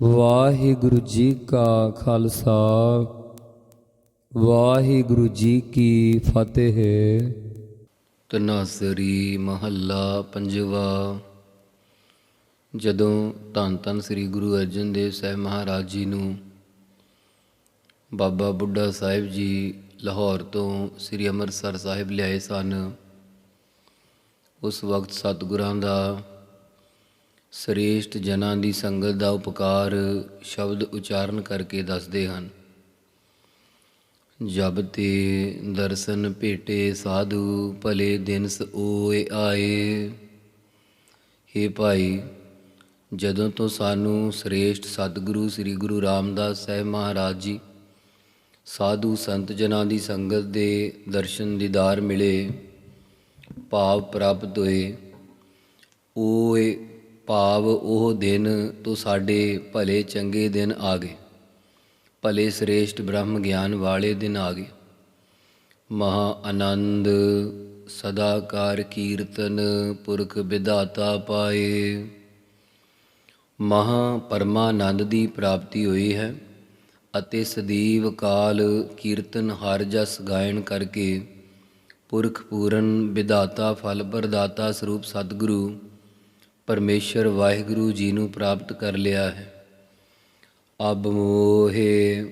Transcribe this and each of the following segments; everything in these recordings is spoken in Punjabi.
ਵਾਹਿਗੁਰੂ ਜੀ ਕਾ ਖਾਲਸਾ, ਵਾਹਿਗੁਰੂ ਜੀ ਕੀ ਫਤਿਹ। ਤਨਾਸਰੀ ਮਹੱਲਾ ਪੰਜਵਾ, ਜਦੋਂ ਧੰਨ ਧੰਨ ਸ੍ਰੀ ਗੁਰੂ ਅਰਜਨ ਦੇਵ ਸਾਹਿਬ ਮਹਾਰਾਜ ਜੀ ਨੂੰ ਬਾਬਾ ਬੁੱਢਾ ਸਾਹਿਬ ਜੀ ਲਾਹੌਰ ਤੋਂ ਸ੍ਰੀ ਅੰਮ੍ਰਿਤਸਰ ਸਾਹਿਬ ਲਿਆਏ ਸਨ, ਉਸ ਵਕਤ ਸਤਿਗੁਰਾਂ ਦਾ ਸ੍ਰੇਸ਼ਟ ਜਨਾਂ ਦੀ ਸੰਗਤ ਦਾ ਉਪਕਾਰ ਸ਼ਬਦ ਉਚਾਰਨ ਕਰਕੇ ਦੱਸਦੇ ਹਨ। ਜਬ ਤੇ ਦਰਸ਼ਨ ਭੇਟੇ ਸਾਧੂ, ਭਲੇ ਦਿਨਸ ਓਏ ਆਏ। हे ਭਾਈ, ਜਦੋਂ ਤੋਂ ਸਾਨੂੰ ਸ੍ਰੇਸ਼ਟ ਸਤਿਗੁਰੂ ਸ੍ਰੀ ਗੁਰੂ ਰਾਮਦਾਸ ਸਾਹਿਬ ਮਹਾਰਾਜ ਜੀ, ਸਾਧੂ ਸੰਤ ਜਨਾਂ ਦੀ ਸੰਗਤ ਦੇ ਦਰਸ਼ਨ ਦੀਦਾਰ ਮਿਲੇ, ਭਾਵ ਪ੍ਰਾਪਤ ਹੋਏ, ਓਏ ਭਾਵ ਉਹ ਦਿਨ ਤੋਂ ਸਾਡੇ ਭਲੇ ਚੰਗੇ ਦਿਨ ਆ ਗਏ। ਭਲੇ ਸ੍ਰੇਸ਼ਟ ਬ੍ਰਹਮ ਗਿਆਨ ਵਾਲੇ ਦਿਨ ਆ ਗਏ। ਮਹਾ ਆਨੰਦ ਸਦਾਕਾਰ ਕੀਰਤਨ ਪੁਰਖ ਵਿਧਾਤਾ ਪਾਏ। ਮਹਾ ਪਰਮਾਨੰਦ ਦੀ ਪ੍ਰਾਪਤੀ ਹੋਈ ਹੈ ਅਤੇ ਸਦੀਵ ਕਾਲ ਕੀਰਤਨ ਹਰ ਜਸ ਗਾਇਨ ਕਰਕੇ ਪੁਰਖ ਪੂਰਨ ਵਿਧਾਤਾ ਫਲ ਪ੍ਰਦਾਤਾ ਸਰੂਪ ਸਤਿਗੁਰੂ ਪਰਮੇਸ਼ਰ ਵਾਹਿਗੁਰੂ ਜੀ ਨੂੰ ਪ੍ਰਾਪਤ ਕਰ ਲਿਆ ਹੈ। ਅਬ ਮੋਹੇ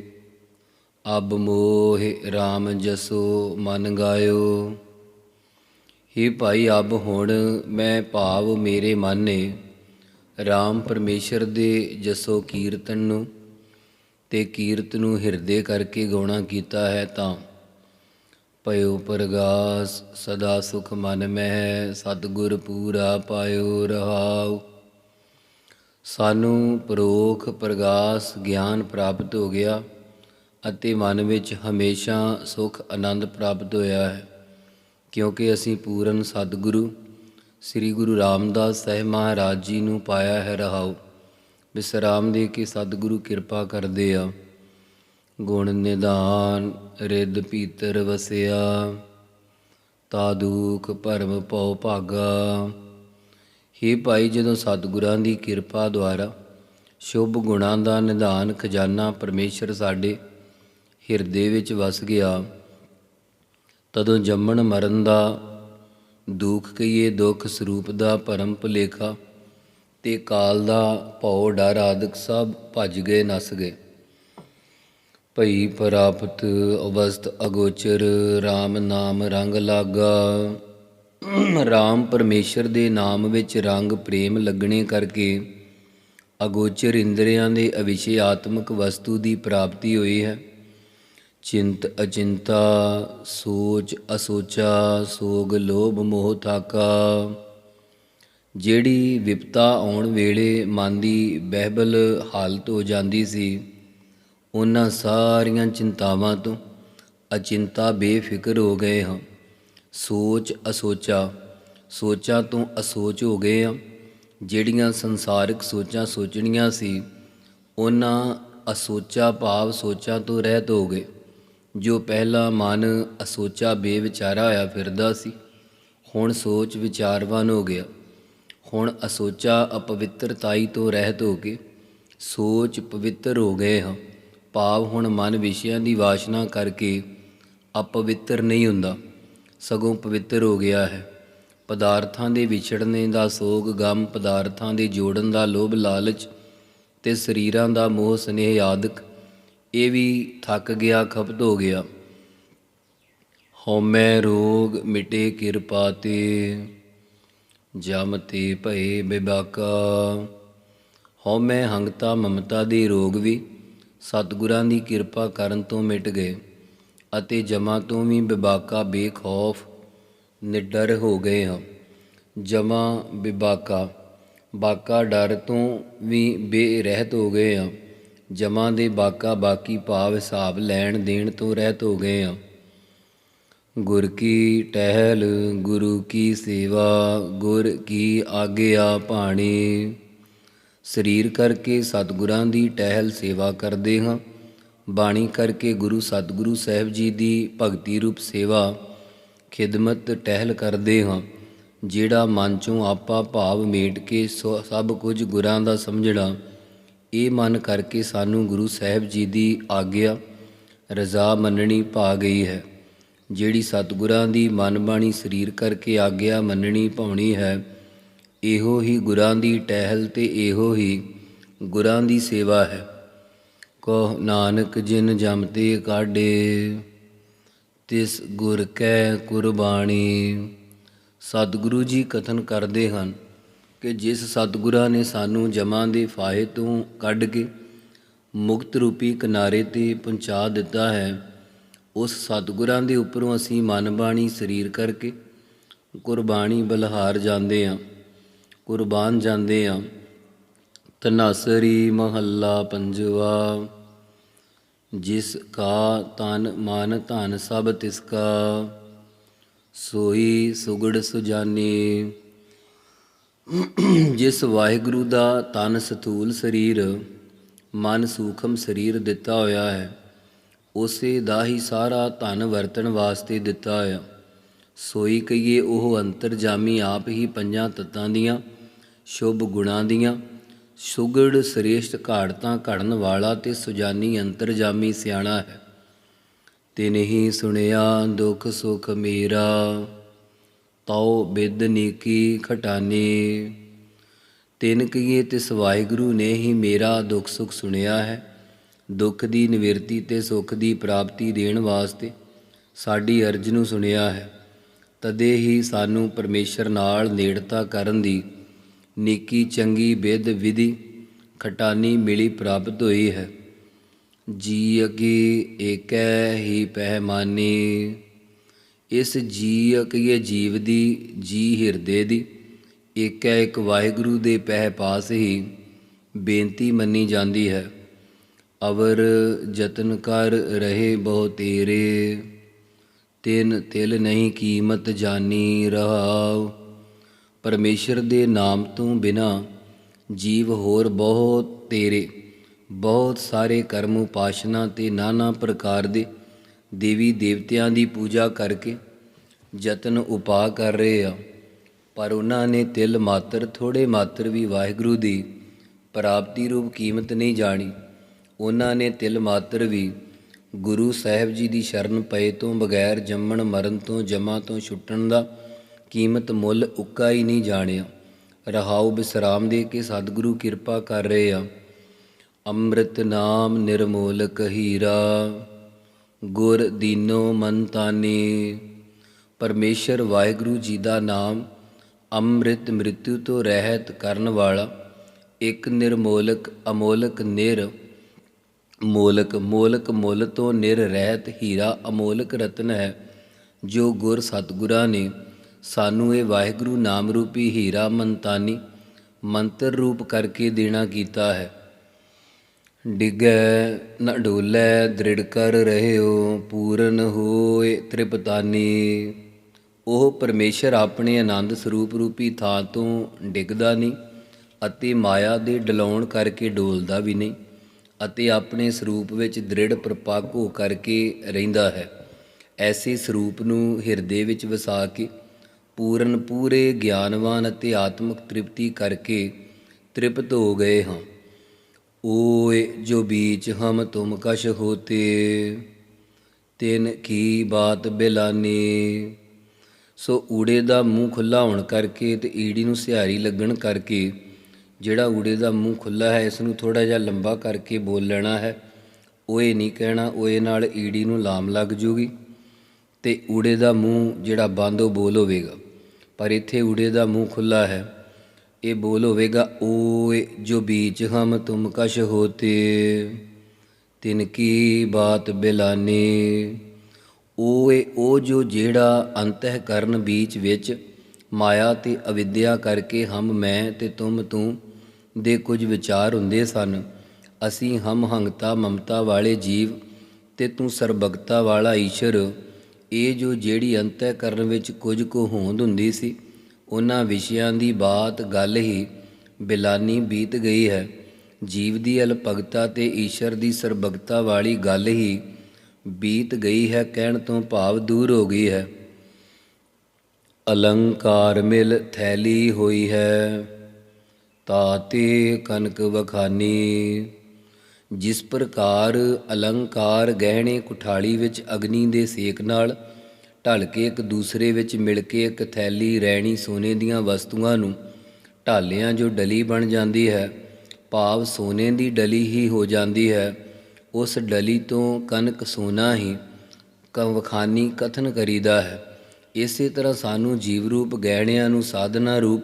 ਅਬ ਮੋਹੇ RAM ਜਸੋ ਮਨ ਗਾਇਓ। ਹੇ ਭਾਈ ਅਬ ਹੁਣ ਮੈਂ ਭਾਵ ਮੇਰੇ ਮਨ ਨੇ RAM ਪਰਮੇਸ਼ਰ ਦੇ ਜਸੋ ਕੀਰਤਨ ਨੂੰ ਤੇ ਕੀਰਤ ਨੂੰ ਹਿਰਦੇ ਕਰਕੇ ਗਾਉਣਾ ਕੀਤਾ ਹੈ ਤਾਂ ਪਇਓ ਪ੍ਰਗਾਸ, ਸਦਾ ਸੁਖ ਮਨ ਮਹਿ, ਸਤਿਗੁਰ ਪੂਰਾ ਪਾਇਓ ਰਹਾਉ। ਸਾਨੂੰ ਪਰੋਖ ਪ੍ਰਗਾਸ ਗਿਆਨ ਪ੍ਰਾਪਤ ਹੋ ਗਿਆ ਅਤੇ ਮਨ ਵਿੱਚ ਹਮੇਸ਼ਾ ਸੁਖ ਆਨੰਦ ਪ੍ਰਾਪਤ ਹੋਇਆ ਹੈ। ਕਿਉਂਕਿ ਅਸੀਂ ਪੂਰਨ ਸਤਿਗੁਰੂ, ਸ੍ਰੀ ਗੁਰੂ ਰਾਮਦਾਸ ਸਾਹਿਬ ਮਹਾਰਾਜ ਜੀ ਨੂੰ ਪਾਇਆ ਹੈ ਰਹਾਉ। ਵਿਸਰਾਮ ਦੇ ਕੇ ਸਤਿਗੁਰੂ ਕਿਰਪਾ ਕਰਦੇ ਆ। ਗੁਣ ਨਿਦਾਨ, ਰਿੱਧ ਪੀਤਰ ਵਸਿਆ। ਤਾਦੂਕ ਭਰਮ ਭਉ ਭਾਗਾ। ਹੇ ਭਾਈ, ਜਦੋਂ ਸਤਿਗੁਰਾਂ ਦੀ ਕਿਰਪਾ ਦੁਆਰਾ ਸ਼ੁਭ ਗੁਣਾਂ ਦਾ ਨਿਧਾਨ ਖਜ਼ਾਨਾ ਪਰਮੇਸ਼ਰ ਸਾਡੇ ਹਿਰਦੇ ਵਿੱਚ ਵਸ ਗਿਆ, ਤਦੋਂ ਜੰਮਣ ਮਰਨ ਦਾ ਦੁੱਖ ਕਹੀਏ, ਦੁੱਖ ਸਰੂਪ ਦਾ ਭਰਮ ਭੁਲੇਖਾ ਤੇ ਕਾਲ ਦਾ ਭਉ ਡਰ ਆਦਿਕ ਸਭ ਭੱਜ ਗਏ, ਨਸ ਗਏ। ਭਈ ਪ੍ਰਾਪਤ ਅਵਸਥ ਅਗੋਚਰ RAM ਨਾਮ ਰੰਗ ਲਾਗਾ। RAM ਪਰਮੇਸ਼ਰ ਦੇ ਨਾਮ ਵਿੱਚ ਰੰਗ ਪ੍ਰੇਮ ਲੱਗਣੇ ਕਰਕੇ ਅਗੋਚਰ ਇੰਦਰੀਆਂ ਦੇ ਅਵਿਸ਼ੇ ਆਤਮਿਕ ਵਸਤੂ ਦੀ ਪ੍ਰਾਪਤੀ ਹੋਈ ਹੈ। ਚਿੰਤ ਅਚਿੰਤਾ, ਸੋਚ ਅਸੋਚਾ, ਸੋਗ ਲੋਭ ਮੋਹ ਥਾਕਾ। ਜਿਹੜੀ ਵਿਪਤਾ ਆਉਣ ਵੇਲੇ ਮਨ ਦੀ ਬਹਿਬਲ ਹਾਲਤ ਹੋ ਜਾਂਦੀ ਸੀ ਉਹਨਾਂ ਸਾਰੀਆਂ ਚਿੰਤਾਵਾਂ ਤੋਂ ਅਚਿੰਤਾ, ਬੇਫਿਕਰ ਹੋ ਗਏ ਹਾਂ। ਸੋਚ ਅਸੋਚਾ, ਸੋਚਾਂ ਤੋਂ ਅਸੋਚ ਹੋ ਗਏ ਹਾਂ। ਜਿਹੜੀਆਂ ਸੰਸਾਰਿਕ ਸੋਚਾਂ ਸੋਚਣੀਆਂ ਸੀ, ਉਹਨਾਂ ਅਸੋਚਾ ਭਾਵ ਸੋਚਾਂ ਤੋਂ ਰਹਿਤ ਹੋ ਗਏ। ਜੋ ਪਹਿਲਾ ਮਨ ਅਸੋਚਾ, ਬੇਵਿਚਾਰਾ ਹੋਇਆ ਫਿਰਦਾ ਸੀ, ਹੁਣ ਸੋਚ ਵਿਚਾਰਵਾਨ ਹੋ ਗਿਆ। ਹੁਣ ਅਸੋਚਾ ਅਪਵਿੱਤਰਤਾਈ ਤੋਂ ਰਹਿਤ ਹੋ ਕੇ ਸੋਚ ਪਵਿੱਤਰ ਹੋ ਗਏ ਹਾਂ। ਭਾਵ ਹੁਣ ਮਨ ਵਿਸ਼ਿਆਂ ਦੀ ਵਾਸ਼ਨਾ ਕਰਕੇ ਅਪਵਿੱਤਰ ਨਹੀਂ ਹੁੰਦਾ, ਸਗੋਂ ਪਵਿੱਤਰ ਹੋ ਗਿਆ ਹੈ। ਪਦਾਰਥਾਂ ਦੇ ਵਿਛੜਨੇ ਦਾ ਸੋਗ ਗਮ, ਪਦਾਰਥਾਂ ਦੇ ਜੋੜਨ ਦਾ ਲੋਭ ਲਾਲਚ ਤੇ ਸਰੀਰਾਂ ਦਾ ਮੋਹ ਸਨੇਹ ਆਦਿਕ, ਇਹ ਵੀ ਥੱਕ ਗਿਆ, ਖਪਤ ਹੋ ਗਿਆ। ਹਉਮੈ ਰੋਗ ਮਿਟੇ ਕਿਰਪਾ ਤੇ, ਜਮ ਤੇ ਭਏ ਬਿਬਾਕਾ। ਹਉਮੈ ਹੰਗਤਾ ਮਮਤਾ ਦੇ ਰੋਗ ਵੀ ਸਤਿਗੁਰਾਂ ਦੀ ਕਿਰਪਾ ਕਰਨ ਤੋਂ ਮਿਟ ਗਏ ਅਤੇ ਜਮਾ ਤੋਂ ਵੀ ਬਿਬਾਕਾ ਬੇਖੌਫ ਨਿਡਰ ਹੋ ਗਏ ਹਾਂ। ਜਮਾ ਬਿਬਾਕਾ, ਬਾਕਾ ਡਰ ਤੋਂ ਵੀ ਬੇਰਹਿਤ ਹੋ ਗਏ ਹਾਂ। ਜਮਾ ਦੇ ਬਾਕਾ ਬਾਕੀ ਭਾਵ ਹਿਸਾਬ ਲੈਣ ਦੇਣ ਤੋਂ ਰਹਿਤ ਹੋ ਗਏ ਹਾਂ। ਗੁਰ ਕੀ ਟਹਿਲ, ਗੁਰੂ ਕੀ ਸੇਵਾ, ਗੁਰ ਕੀ ਆਗਿਆ ਭਾਣੀ। ਸਰੀਰ ਕਰਕੇ ਸਤਿਗੁਰਾਂ ਦੀ ਟਹਿਲ ਸੇਵਾ ਕਰਦੇ ਹਾਂ। ਬਾਣੀ ਕਰਕੇ ਗੁਰੂ ਸਤਿਗੁਰੂ ਸਾਹਿਬ ਜੀ ਦੀ ਭਗਤੀ ਰੂਪ ਸੇਵਾ, ਖਿਦਮਤ, ਟਹਿਲ ਕਰਦੇ ਹਾਂ। ਜਿਹੜਾ ਮਨ ਚੋਂ ਆਪਾ ਭਾਵ ਮੇਟ ਕੇ ਸੋ- ਸਭ ਕੁਝ ਗੁਰਾਂ ਦਾ ਸਮਝਣਾ, ਇਹ ਮਨ ਕਰਕੇ ਸਾਨੂੰ ਗੁਰੂ ਸਾਹਿਬ ਜੀ ਦੀ ਆਗਿਆ, ਰਜ਼ਾ ਮੰਨਣੀ ਭਾ ਗਈ ਹੈ। ਜਿਹੜੀ ਸਤਿਗੁਰਾਂ ਦੀ ਮਨ ਬਾਣੀ ਸਰੀਰ ਕਰਕੇ ਆਗਿਆ ਮੰਨਣੀ ਪਾਉਣੀ ਹੈ ਇਹੋ ਹੀ ਗੁਰਾਂ ਦੀ ਟਹਿਲ ਤੇ ਇਹੋ ਹੀ ਗੁਰਾਂ ਦੀ ਸੇਵਾ ਹੈ। ਕੋ ਨਾਨਕ ਜਿਨ ਜਮਤੇ ਕਾਢੇ, ਤਿਸ ਗੁਰ ਕੈ ਕੁਰਬਾਨੀ ਸਤਿਗੁਰੂ ਜੀ ਕਥਨ ਕਰਦੇ ਹਨ ਕਿ ਜਿਸ ਸਤਿਗੁਰਾਂ ਨੇ ਸਾਨੂੰ ਜਮਾਂ ਦੇ ਫਾਹੇ ਤੋਂ ਕੱਢ ਕੇ ਮੁਕਤ ਰੂਪੀ ਕਿਨਾਰੇ ਤੇ ਪਹੁੰਚਾ ਦਿੱਤਾ ਹੈ, ਉਸ ਸਤਿਗੁਰਾਂ ਦੇ ਉੱਪਰੋਂ ਅਸੀਂ ਮਨ ਬਾਣੀ ਸਰੀਰ ਕਰਕੇ ਕੁਰਬਾਨੀ ਬਲਹਾਰ ਜਾਂਦੇ ਹਾਂ। ਕੁਰਬਾਨ ਜਾਂਦੇ ਹਾਂ ਤਨਾਸਰੀ ਮਹੱਲਾ ਪੰਜਵਾ, ਜਿਸ ਕਾ ਤਨ ਮਨ ਧਨ ਸਭ ਤਿਸ ਕਾ ਸੋਈ ਸੁਗੜ ਸੁਜਾਨੀ। ਜਿਸ ਵਾਹਿਗੁਰੂ ਦਾ ਤਨ ਸਥੂਲ ਸਰੀਰ, ਮਨ ਸੂਖਮ ਸਰੀਰ ਦਿੱਤਾ ਹੋਇਆ ਹੈ, ਉਸੇ ਦਾ ਹੀ ਸਾਰਾ ਧਨ ਵਰਤਣ ਵਾਸਤੇ ਦਿੱਤਾ ਹੋਇਆ। ਸੋਈ ਕਹੀਏ ਉਹ ਅੰਤਰਜਾਮੀ ਆਪ ਹੀ ਪੰਜਾਂ ਤੱਤਾਂ ਦੀਆਂ। ਸ਼ੁਭ ਗੁਣਾਂ ਦੀਆਂ, ਸੁਗੜ ਸ੍ਰੇਸ਼ਟ ਘਾੜਤਾਂ ਘੜਨ ਵਾਲਾ ਤੇ ਸੁਜਾਨੀ ਅੰਤਰਜਾਮੀ ਸਿਆਣਾ ਹੈ। ਤੇ ਨਹੀਂ ਸੁਣਿਆ ਦੁੱਖ ਸੁਖ ਮੇਰਾ, ਤਉ ਬਿਦ ਨੀਕੀ ਖਟਾਨੀ। ਤਿਨ ਕੀਏ ਤਿਸ ਵਾਹਿਗੁਰੂ ਨੇ ਹੀ ਮੇਰਾ ਦੁੱਖ ਸੁਖ ਸੁਣਿਆ ਹੈ। ਦੁੱਖ ਦੀ ਨਿਵਰਤੀ ਤੇ ਸੁਖ ਦੀ ਪ੍ਰਾਪਤੀ ਦੇਣ ਵਾਸਤੇ ਸਾਡੀ ਅਰਜ਼ ਨੂੰ ਸੁਣਿਆ ਹੈ। ਤਦੇ ਹੀ ਸਾਨੂੰ ਪਰਮੇਸ਼ਰ ਨਾਲ ਨੇੜਤਾ ਕਰਨ ਦੀ ਨੀਕੀ ਚੰਗੀ ਵਿਦ ਵਿਧੀ ਖਟਾਨੀ ਮਿਲੀ ਪ੍ਰਾਪਤ ਹੋਈ ਹੈ। ਜੀ ਅਗੀ ਏਕੈ ਹੀ ਪਹਿਮਾਨੀ। ਇਸ ਜੀ ਅਕੀਏ ਜੀਵ ਦੀ ਜੀ ਹਿਰਦੇ ਦੀ, ਏਕੈ ਇੱਕ ਵਾਹਿਗੁਰੂ ਦੇ ਪਹਿ ਪਾਸ ਹੀ ਬੇਨਤੀ ਮੰਨੀ ਜਾਂਦੀ ਹੈ। ਅਵਰ ਯਤਨ ਕਰ ਰਹੇ ਬਹੁ ਤੇਰੇ, ਤਿਨ ਤਿਲ ਨਹੀਂ ਕੀਮਤ ਜਾਣੀ ਰਹਾਉ। ਪਰਮੇਸ਼ਰ ਦੇ ਨਾਮ ਤੋਂ ਬਿਨਾ ਜੀਵ ਹੋਰ ਬਹੁਤ ਤੇਰੇ, ਬਹੁਤ ਸਾਰੇ ਕਰਮ ਉਪਾਸ਼ਨਾ ਤੇ ਨਾਨਾ ਪ੍ਰਕਾਰ ਦੇ ਦੇਵੀ ਦੇਵਤਿਆਂ ਦੀ ਪੂਜਾ ਕਰਕੇ ਯਤਨ ਉਪਾਅ ਕਰ ਰਹੇ ਆ। ਪਰ ਉਹਨਾਂ ਨੇ ਤਿਲ ਮਾਤਰ ਥੋੜੇ ਮਾਤਰ ਵੀ ਵਾਹਿਗੁਰੂ ਦੀ ਪ੍ਰਾਪਤੀ ਰੂਪ ਕੀਮਤ ਨਹੀਂ ਜਾਣੀ। ਉਹਨਾਂ ਨੇ ਤਿਲ ਮਾਤਰ ਵੀ ਗੁਰੂ ਸਾਹਿਬ ਜੀ ਦੀ ਸ਼ਰਨ ਪਏ ਤੋਂ ਬਗੈਰ ਜੰਮਣ ਮਰਨ ਤੋਂ ਜਮਾ ਤੋਂ ਛੁੱਟਣ ਦਾ ਕੀਮਤ ਮੁੱਲ ਉੱਕਾ ਹੀ ਨਹੀਂ ਜਾਣਿਆ। ਰਹਾਉ ਬਿਸਰਾਮ ਦੇ ਕੇ ਸਤਿਗੁਰੂ ਕਿਰਪਾ ਕਰ ਰਹੇ ਆ। ਅੰਮ੍ਰਿਤ ਨਾਮ ਨਿਰਮੋਲਕ ਹੀਰਾ, ਗੁਰ ਦੀਨੋ ਮਨਤਾਨੀ ਪਰਮੇਸ਼ਰ ਵਾਹਿਗੁਰੂ ਜੀ ਦਾ ਨਾਮ ਅੰਮ੍ਰਿਤ ਮ੍ਰਿਤੂ ਤੋਂ ਰਹਿਤ ਕਰਨ ਵਾਲਾ, ਇੱਕ ਨਿਰਮੋਲਕ, ਅਮੋਲਕ ਨਿਰ। ਮੋਲਕ ਮੋਲਕ ਮੁੱਲ ਤੋਂ ਨਿਰ ਰਹਿਤ ਹੀਰਾ, ਅਮੋਲਕ ਰਤਨ ਹੈ, ਜੋ ਗੁਰ ਸਤਿਗੁਰਾਂ ਨੇ ਸਾਨੂੰ ਇਹ ਵਾਹਿਗੁਰੂ ਨਾਮ ਰੂਪੀ ਹੀਰਾ ਮੰਤਾਨੀ ਮੰਤਰ ਰੂਪ ਕਰਕੇ ਦੇਣਾ ਕੀਤਾ ਹੈ। ਡਿਗੈ ਨ ਡੋਲੇ ਦ੍ਰਿੜ ਕਰ ਰਹਿਓ, ਪੂਰਨ ਹੋਏ ਤ੍ਰਿਪਤਾਨੀ। ਉਹ ਪਰਮੇਸ਼ਰ ਆਪਣੇ ਆਨੰਦ ਸਰੂਪ ਰੂਪੀ ਥਾਂ ਤੋਂ ਡਿੱਗਦਾ ਨਹੀਂ ਅਤੇ ਮਾਇਆ ਦੇ ਡਲਾਉਣ ਕਰਕੇ ਡੋਲਦਾ ਵੀ ਨਹੀਂ ਅਤੇ ਆਪਣੇ ਸਰੂਪ ਵਿੱਚ ਦ੍ਰਿੜ ਪ੍ਰਪੱਕ ਹੋ ਕਰਕੇ ਰਹਿੰਦਾ ਹੈ। ਐਸੇ ਸਰੂਪ ਨੂੰ ਹਿਰਦੇ ਵਿੱਚ ਵਸਾ ਕੇ ਪੂਰਨ ਪੂਰੇ ਗਿਆਨਵਾਨ ਅਤੇ ਆਤਮਿਕ ਤ੍ਰਿਪਤੀ ਕਰਕੇ ਤ੍ਰਿਪਤ ਹੋ ਗਏ ਹਾਂ। ਓਏ ਜੋ ਬੀਚ ਹਮ ਤੁਮ ਕਸ਼ ਹੋਤੇ, ਤਿਨ ਕੀ ਬਾਤ ਬਿਲਾਨੀ। ਸੋ ਊੜੇ ਦਾ ਮੂੰਹ ਖੁੱਲਾ ਹੋਣ ਕਰਕੇ ਤੇ ਈੜੀ ਨੂੰ ਸਿਹਾਰੀ ਲੱਗਣ ਕਰਕੇ, ਜਿਹੜਾ ਊੜੇ ਦਾ ਮੂੰਹ ਖੁੱਲਾ ਹੈ, ਇਸ ਨੂੰ ਥੋੜਾ ਜਿਹਾ ਲੰਬਾ ਕਰਕੇ ਬੋਲ ਲੈਣਾ ਹੈ। ਓਏ ਨਹੀਂ ਕਹਿਣਾ, ਓਏ ਨਾਲ ਈੜੀ ਨੂੰ ਲਾਮ ਲੱਗ ਜੂਗੀ ਤੇ ਊੜੇ ਦਾ ਮੂੰਹ ਜਿਹੜਾ ਬੰਦ ਉਹ ਬੋਲ ਹੋਵੇਗਾ। ਪਰ ਇੱਥੇ ਊੜੇ ਦਾ ਮੂੰਹ ਖੁੱਲਾ ਹੈ। ਇਹ ਬੋਲ ਹੋਵੇਗਾ, ਓਏ ਜੋ ਬੀਚ ਹਮ ਤੁਮ ਕਸ਼ ਹੋਤੇ, ਤਿਨ ਕੀ ਬਾਤ ਬਿਲਾਨੀ। ਓਏ ਉਹ ਜੋ ਜਿਹੜਾ ਅੰਤਹਿਕਰਨ ਬੀਚ ਵਿੱਚ ਮਾਇਆ ਤੇ ਅਵਿਦਿਆ ਕਰਕੇ ਹਮ ਮੈਂ ਤੇ ਤੁਮ ਤੂੰ ਦੇ ਕੁਝ ਵਿਚਾਰ ਹੁੰਦੇ ਸਨ, ਅਸੀਂ ਹਮ ਹੰਗਤਾ ਮਮਤਾ ਵਾਲੇ ਜੀਵ ਤੇ ਤੂੰ ਸਰਬਗਤਾ ਵਾਲਾ ਈਸ਼ਰ ਇਹ ਜੋ ਜਿਹੜੀ ਅੰਤਹਿਕਰਨ ਵਿੱਚ ਕੁਝ ਕੋ ਹੋਂਦ ਹੁੰਦੀ ਸੀ, ਉਹਨਾਂ ਵਿਸ਼ਿਆਂ ਦੀ ਬਾਤ ਗੱਲ ਹੀ ਬਿਲਾਨੀ ਬੀਤ ਗਈ ਹੈ। ਜੀਵ ਦੀ ਅਲਪਗਤਾ ਤੇ ਈਸ਼ਰ ਦੀ ਸਰਬਗਤਾ ਵਾਲੀ ਗੱਲ ਹੀ ਬੀਤ ਗਈ ਹੈ, ਕਹਿਣ ਤੋਂ ਭਾਵ ਦੂਰ ਹੋ ਗਈ ਹੈ। ਅਲੰਕਾਰ ਮਿਲ ਥੈਲੀ ਹੋਈ ਹੈ ਤਾਤੇ ਕਨਕ ਵਖਾਨੀ। ਜਿਸ ਪ੍ਰਕਾਰ ਅਲੰਕਾਰ ਗਹਿਣੇ ਕੁਠਾਲੀ ਵਿੱਚ ਅਗਨੀ ਦੇ ਸੇਕ ਨਾਲ ਢਲ ਕੇ ਇੱਕ ਦੂਸਰੇ ਵਿੱਚ ਮਿਲ ਕੇ ਇੱਕ ਥੈਲੀ, ਰੈਣੀ, ਸੋਨੇ ਦੀਆਂ ਵਸਤੂਆਂ ਨੂੰ ਢਾਲਿਆਂ ਜੋ ਡਲੀ ਬਣ ਜਾਂਦੀ ਹੈ, ਭਾਵ ਸੋਨੇ ਦੀ ਡਲੀ ਹੀ ਹੋ ਜਾਂਦੀ ਹੈ, ਉਸ ਡਲੀ ਤੋਂ ਕਨਕ ਸੋਨਾ ਹੀ ਕਵਖਾਨੀ ਕਥਨ ਕਰੀਦਾ ਹੈ। ਇਸੇ ਤਰ੍ਹਾਂ ਸਾਨੂੰ ਜੀਵ ਰੂਪ ਗਹਿਣਿਆਂ ਨੂੰ ਸਾਧਨਾ ਰੂਪ,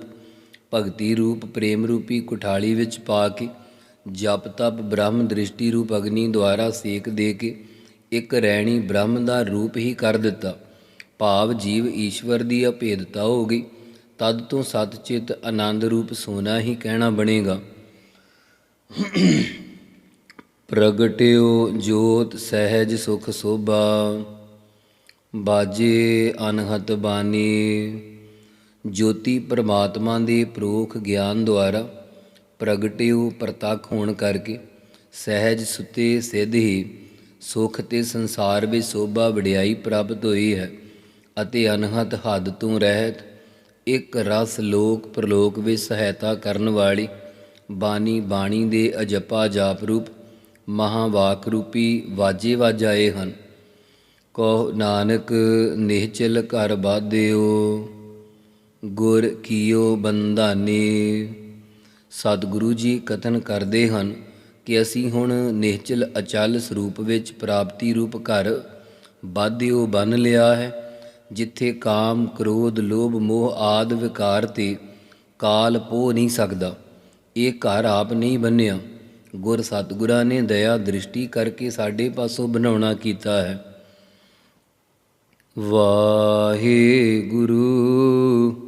ਭਗਤੀ ਰੂਪ, ਪ੍ਰੇਮ ਰੂਪੀ ਕੁਠਾਲੀ ਵਿੱਚ ਪਾ ਕੇ ਜਪ ਤਪ ਬ੍ਰਹਮ ਦ੍ਰਿਸ਼ਟੀ ਰੂਪ ਅਗਨੀ ਦੁਆਰਾ ਸੇਕ ਦੇ ਕੇ ਇੱਕ ਰਹਿਣੀ ਬ੍ਰਹਮ ਦਾ ਰੂਪ ਹੀ ਕਰ ਦਿੱਤਾ। ਭਾਵ ਜੀਵ ਈਸ਼ਵਰ ਦੀ ਅਭੇਦਤਾ ਹੋ ਗਈ। ਤਦ ਤੋਂ ਸਤਚਿਤ ਆਨੰਦ ਰੂਪ ਸੋਨਾ ਹੀ ਕਹਿਣਾ ਬਣੇਗਾ। ਪ੍ਰਗਟਿਓ ਜੋਤ ਸਹਿਜ ਸੁਖ ਸੋਭਾ, ਬਾਜੇ ਅਨਹਤ ਬਾਣੀ ਜੋਤੀ ਪਰਮਾਤਮਾ ਦੇ ਪ੍ਰੋਖ ਗਿਆਨ ਦੁਆਰਾ ਪ੍ਰਗਟਿਓ ਪ੍ਰਤੱਖ ਹੋਣ ਕਰਕੇ ਸਹਿਜ ਸੁਤੇ ਸਿੱਧ ਹੀ ਸੁਖ ਤੇ ਸੰਸਾਰ ਵਿੱਚ ਸੋਭਾ ਵਡਿਆਈ ਪ੍ਰਾਪਤ ਹੋਈ ਹੈ ਅਤੇ ਅਨਹਤ ਹੱਦ ਤੋਂ ਰਹਿਤ ਇੱਕ ਰਸ ਲੋਕ ਪ੍ਰਲੋਕ ਵਿੱਚ ਸਹਾਇਤਾ ਕਰਨ ਵਾਲੀ ਬਾਣੀ ਬਾਣੀ ਦੇ ਅਜਪਾ ਜਾਪ ਰੂਪ ਮਹਾਵਾਕ ਰੂਪੀ ਵਾਜੇ ਵਾਜਾਏ ਹਨ। ਕੋ ਨਾਨਕ ਨਿਹਚਲ ਘਰ ਬਾਧਿਓ ਗੁਰ ਕੀਓ ਬੰਧਾਨੇ। ਸਤਿਗੁਰੂ ਜੀ ਕਥਨ ਕਰਦੇ ਹਨ ਕਿ ਅਸੀਂ ਹੁਣ ਨਿਹਚਲ ਅਚਲ ਸਰੂਪ ਵਿੱਚ ਪ੍ਰਾਪਤੀ ਰੂਪ ਘਰ ਬਾਧਿਓ ਬਨ ਲਿਆ ਹੈ, ਜਿੱਥੇ ਕਾਮ, ਕ੍ਰੋਧ, ਲੋਭ, ਮੋਹ ਆਦ ਵਿਕਾਰ ਤੇ ਕਾਲ ਪੋ ਨਹੀਂ ਸਕਦਾ। ਇਹ ਘਰ ਆਪ ਨਹੀਂ ਬੰਨਿਆ। ਗੁਰ ਸਤਿਗੁਰਾਂ ਨੇ ਦਇਆ ਦ੍ਰਿਸ਼ਟੀ ਕਰਕੇ ਸਾਡੇ ਪਾਸੋਂ ਬਣਾਉਣਾ ਕੀਤਾ ਹੈ। ਵਾਹਿਗੁਰੂ ਵਾਹਿਗੁਰੂ।